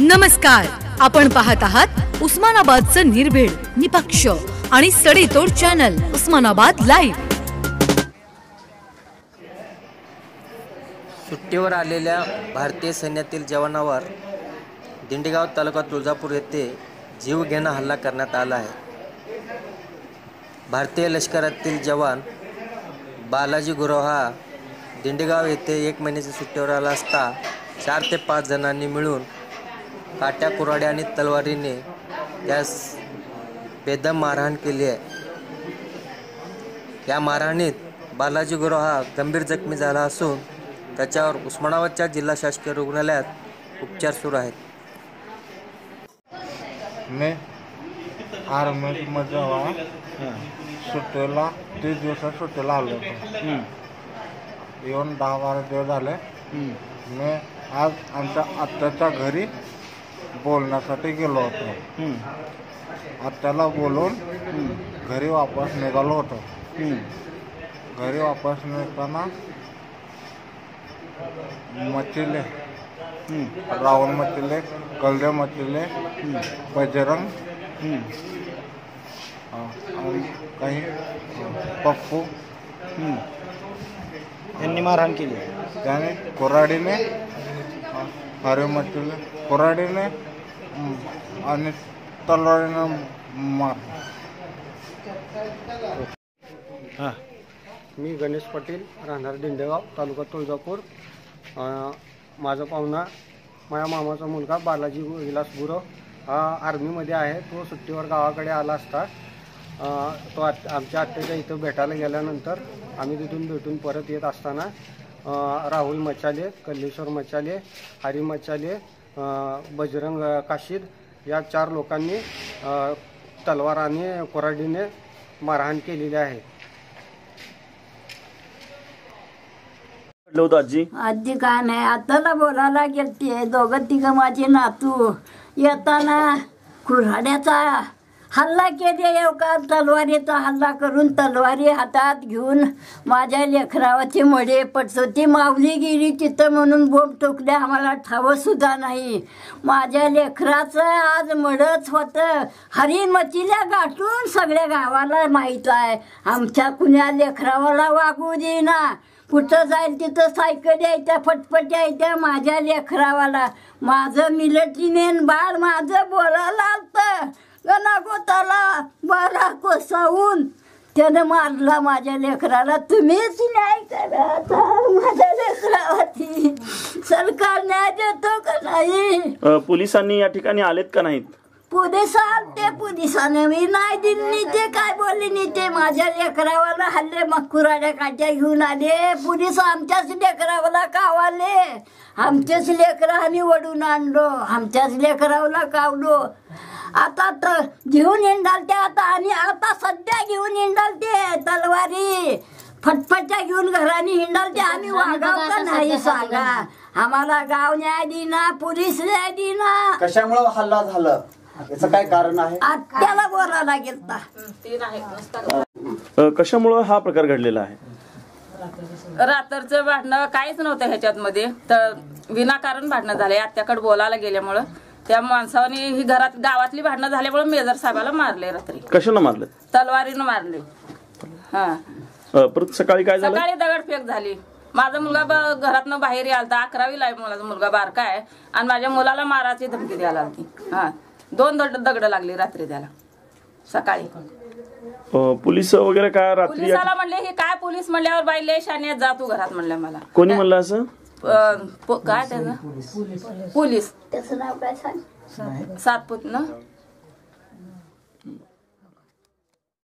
नमस्कार. आपण पाहत आहात उस्मानाबादचं निर्भीड निपक्ष आणि सडेतोड चॅनल उस्मानाबाद लाईव्ह सुट्टीवर आलेल्या भारतीय सैन्यातील जवानावर दिंडेगाव तालुका तुळजापूर येथे जीवघेणा हल्ला करण्यात आला आहे. भारतीय लष्करातील जवान बालाजी गुरव हा दिंडेगाव येथे एक महिन्याच्या सुट्टीवर आला असता चार ते पाच जणांनी मिळून काट्या कुऱ्हाड्या आणि तलवारीने त्यास बेदम मारहाण केली आहे. या मारहाणीत बालाजी गुरव हा गंभीर जखमी झाला असून त्याच्यावर उस्मानाबादच्या जिल्हा शासकीय रुग्णालयात उपचार सुरू आहेत. मी आर्मीमध्ये सुट्टीला तीस दिवसात सुट्टीला आलो होतो. येऊन दहा बारा दिवस झाले. मी आज आमच्या आत्याच्या घरी बोलण्यासाठी गेलो होतो. आत्याला बोलून घरी वापस निघालो होतो. घरी वापस निघताना मचिले रावण मचिले कलदे मचिले बजरंग काही पप्पू. यांनी मारहाण केली. त्याने कोराडीने हरे मचिले कोराडीने आणि तलवारीने मार. हां. मी गणेश पाटील राहणार दिंडेगाव तालुका तुळजापूर. माझा पाहुणा माझ्या मामाचा मुलगा बालाजी विलास गुरव हा आर्मीमध्ये आहे. तो सुट्टीवर गावाकडे आला असता. तो आत आमच्या आत्याच्या इथं भेटायला गेल्यानंतर आम्ही तिथून भेटून परत येत असताना राहुल मचाले कल्लेश्वर मचाले हरी मचाले अं, बजरंग काशीद या चार लोकांनी तलवाराने कोराडीने मारहाण केलेली आहे. आजी? आजी काय नाही आताला बोलायला गेलते दोघं तिघं माझे नातू येताना कुऱ्हाड्याचा हल्ला केले का तलवारीचा हल्ला करून तलवारी हातात घेऊन माझ्या लेखरावाची मडे पडतो ती माऊली गेली तिथं म्हणून बोंब टोकल्या आम्हाला ठावं सुद्धा नाही. माझ्या लेखराचं आज मडच होतं. हरिमतीला गाठून सगळ्या गावाला माहीत आहे. आमच्या कुण्या लेखरावाला वागू देईना. कुठं जाईल तिथं सायकल यायच्या फटफट यायच्या माझ्या लेखरावाला माझं मिलिटरीमेन बाळ माझं बोलायला आलतं गणागोताला बारा कोसावून त्यानं मारला माझ्या लेकराला. तुम्हीच न्याय करा आता माझ्या लेकरावरती. सरकार न्याय देतो का नाही? अ, पोलिसांनी या ठिकाणी आलेत का नाहीत? पोलिसात ते पोलिसाने. मी नाही दिली ते काय बोलले नाही ते माझ्या लेकरावाला हल्ले मग कुराड्या काट्या घेऊन आले. पोलीस आमच्याच लेकरावाला कावाले. आमचेच लेकरं आम्ही वडून आणलो. आमच्याच लेकरावाला कावलो. आता तर घेऊन येणार ते आता आणि आता सध्या घेऊन येणार ते तलवारी. फटफट्या घेऊन घराने हिंडाल ते आम्ही वागाव का नाही सांगा. आम्हाला गाव न्याय देना पोलीस न्याय देना. कशामुळे हल्ला झाला? याचं काय कारण आहे? आत्याला बोलायला गेलता. अ, कशामुळं हा प्रकार घडलेला आहे? रात्रचं भांडणं काहीच नव्हतं ह्याच्यात मध्ये तर विनाकारण भांडणं झाले. आत्याकडे बोलायला गेल्यामुळं. त्या माणसाने ही घरात गावातली भांडणं झाल्यामुळे मेजर साहेबाला मारले रात्री. कशानं मारलं? तलवारीनं मारले. हा. अ, परत सकाळी काय झालं? सकाळी दगडफेक झाली. माझा मुलगा ब- घरातनं बाहेर आलता अकरावीला आहे माझा मुलगा बारका आहे. आणि माझ्या मुलाला मारायची धमकी द्यायला आलती. हा. दोन दगड दगड लागली रात्री त्याला. सकाळी. अ, पोलीस वगैरे काय रात्री पोलिसाला म्हणले हे काय पोलीस म्हणल्यावर बाई लय शाने जा तू घरात म्हणलं मला. कोणी म्हणलं असं? काय त्याचं? पोलीस. त्याचं नाव काय सांग? सातपूत ना?